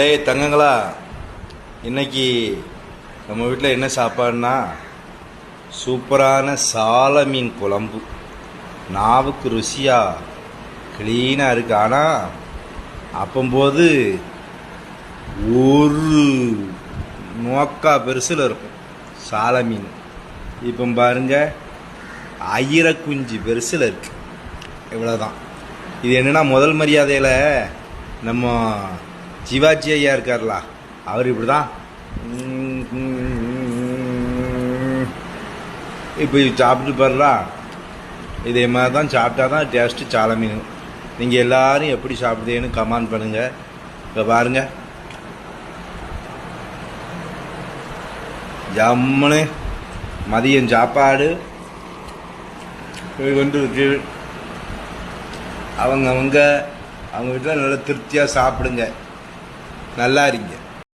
லே தங்கங்களா? இன்னைக்கு நம்ம வீட்டில் என்ன சாப்பாடுனா சூப்பரான சால மீன் குழம்பு. நாவுக்கு ருசியாக க்ளீனாக இருக்குது ஆனால் அப்பம்போது ஒரு நோக்கா பெருசில் இருக்கும் சால மீன். இப்போ பாருங்க ஐயர பெருசில் இருக்குது இவ்வளோதான் இது என்னென்னா முதல் மரியாதையில் நம்ம சிவாஜி ஐயா இருக்கார்லா? அவர் இப்படி தான் இப்போ சாப்பிட்டு பாருலா. இதே மாதிரி தான் சாப்பிட்டா தான் டேஸ்ட்டு சால மீன். நீங்கள் எல்லாரும் எப்படி சாப்பிடுதேன்னு கமெண்ட் பண்ணுங்கள் இப்போ பாருங்க. ஜம்முன்னு மதியம் சாப்பாடு. கொண்டு இருக்கு. அவங்க அவங்க அவங்க வீட்டில் நல்லா திருப்தியாக சாப்பிடுங்க. நல்லா இருங்க.